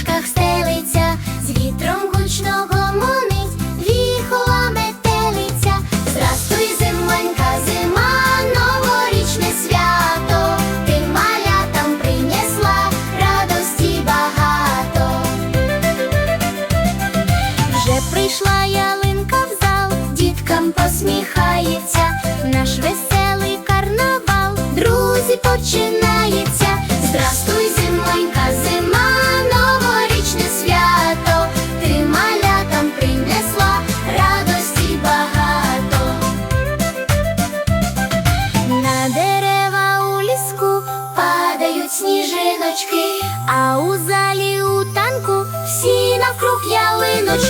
доріжках стелиться, з вітром гучного гомонить, віхола метелиця, здрастуй, зимонька, зима, новорічне свято, ти малятам принесла радості багато. Вже прийшла ялинка в зал, діткам посміхається, наш веселий карнавал, друзі починається. Здрастуй лавочки, а у залі у танку всі навкруг ялиночки.